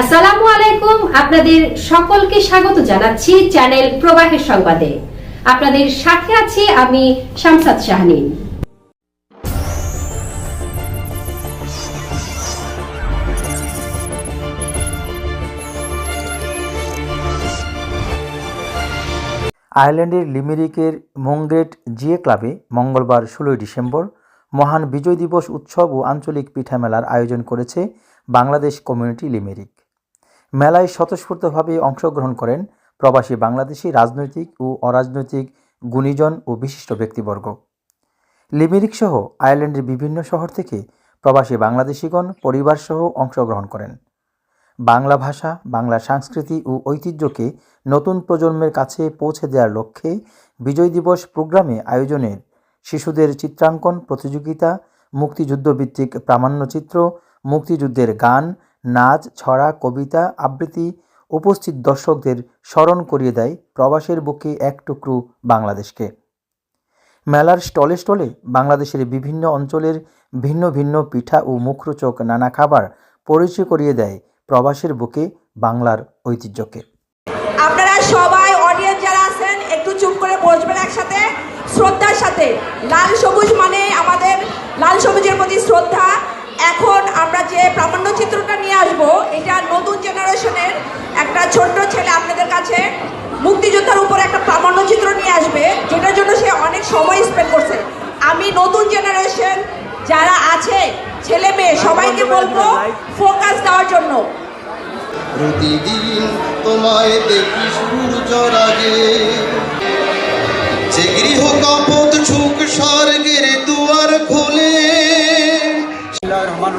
আসসালামু আলাইকুম। আপনাদের সকলকে স্বাগত জানাচ্ছি চ্যানেল প্রবাহের সংবাদে। আপনাদের সাথে আছি আমি শামসাদ শাহনীন আয়ারল্যান্ডের লিমেরিকের মঙ্গ্রেট জিএ ক্লাবে মঙ্গলবার ষোলোই ডিসেম্বর মহান বিজয় দিবস উৎসব ও আঞ্চলিক পিঠা মেলার আয়োজন করেছে বাংলাদেশ কমিউনিটি লিমেরিক। মেলায় স্বতঃস্ফূর্তভাবে অংশগ্রহণ করেন প্রবাসী বাংলাদেশি রাজনৈতিক ও অরাজনৈতিক গুণীজন ও বিশিষ্ট ব্যক্তিবর্গ। লিমেরিক সহ আয়ারল্যান্ডের বিভিন্ন শহর থেকে প্রবাসী বাংলাদেশিগণ পরিবারসহ অংশগ্রহণ করেন। বাংলা ভাষা, বাংলা সংস্কৃতি ও ঐতিহ্যকে নতুন প্রজন্মের কাছে পৌঁছে দেওয়ার লক্ষ্যে বিজয় দিবস প্রোগ্রামে আয়োজনের শিশুদের চিত্রাঙ্কন, প্রতিযোগিতা মুক্তিযুদ্ধভিত্তিক প্রামাণ্যচিত্র, মুক্তিযুদ্ধের গান নাচ, ছড়া, কবিতা, আবৃত্তি উপস্থিত দর্শকদের স্মরণ করিয়ে দেয় প্রবাসের বুকে এক টুকরো বাংলাদেশকে। মেলার স্টলে স্টলে বাংলাদেশের বিভিন্ন অঞ্চলের ভিন্ন ভিন্ন পিঠা ও মুখরোচক নানা খাবার পরিচয় করিয়ে দেয় প্রবাসের বুকে বাংলার ঐতিহ্যকে। আপনারা সবাই অডিয়েন্স যারা আছেন, একটু চুপ করে বসবেন একসাথে। শ্রদ্ধার সাথে। লাল সবুজ মানে আমাদের, লাল সবুজের প্রতি শ্রদ্ধা। এখন আমরা যে প্রামাণ্য চিত্রটা নিয়ে আসব এটা নতুন জেনারেশনের একটা ছোট্ট ছেলে আপনাদের কাছে মুক্তিযোদ্ধার উপর একটা প্রামাণ্য চিত্র নিয়ে আসবে যেটার জন্য সে অনেক সময় স্পেন্ড করছে। আমি নতুন জেনারেশন যারা আছে ছেলে মেয়ে সবাইকে বলব ফোকাস দেওয়ার জন্য। প্রতিদিন তোমায় দেখি সূর্য রাগে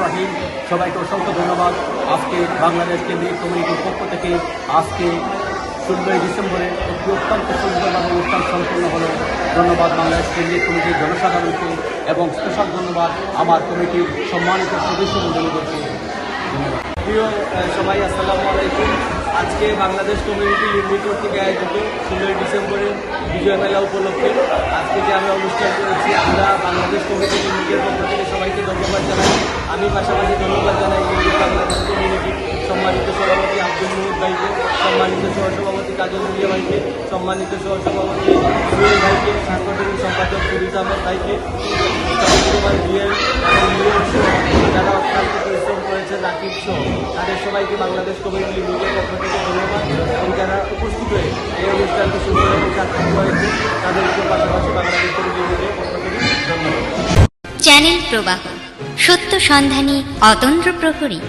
রহিম, সবাইকে অসংখ্য ধন্যবাদ। আজকে বাংলাদেশ কেন্দ্রিক কমিটির পক্ষ থেকে আজকে ষোলোই ডিসেম্বরে একটি অত্যন্ত সুন্দরভাবে অনুষ্ঠান সম্পন্ন হলো। ধন্যবাদ বাংলাদেশ কেন্দ্রিক কমিটির জনসাধারণকে এবং স্পেশাল ধন্যবাদ আমার কমিটির সম্মানিত সদস্য সবাই, আসসালামু আলাইকুম। আজকে বাংলাদেশ কমিউনিটি লিমিটেড থেকে আয়োজিত ষোলোই ডিসেম্বরে বিজয় মেলা উপলক্ষে। আজকে যে আমরা অনুষ্ঠান করেছি, আমরা বাংলাদেশ কমিটি লিমিটের পক্ষ থেকে সবাইকে ধন্যবাদ জানাই। আমি পাশাপাশি ধন্যবাদ জানাই ইন্ডিয়া বাংলাদেশ কমিউনিটি সম্মানিত সভাপতি আব্দুল মুহিদ ভাইকে, সম্মানিত সহসভাপতি কাজল মুলিয়া ভাইকে, সম্মানিত সহসভাপতি সুয়েল ভাইকে, সাংগঠনিক সম্পাদক সুরিত আহমেদ ভাইকে এবং যারা অত্যন্ত পরিশ্রম করেছে রাকিব সহ, তাদের সবাইকে বাংলাদেশ কমিউনিটি লিমিটের পক্ষ থেকে ধন্যবাদ। এবং যারা উপস্থিত হয়ে এই অনুষ্ঠানকে সুন্দরভাবে সার্থক হয়েছে তাদেরকে পাশাপাশি বাংলাদেশ কমিউনিটি লিমিটের পক্ষ থেকে ধন্যবাদ। চ্যানেল প্রবাহ। সত্য সন্ধানী অতন্দ্র প্রহরী।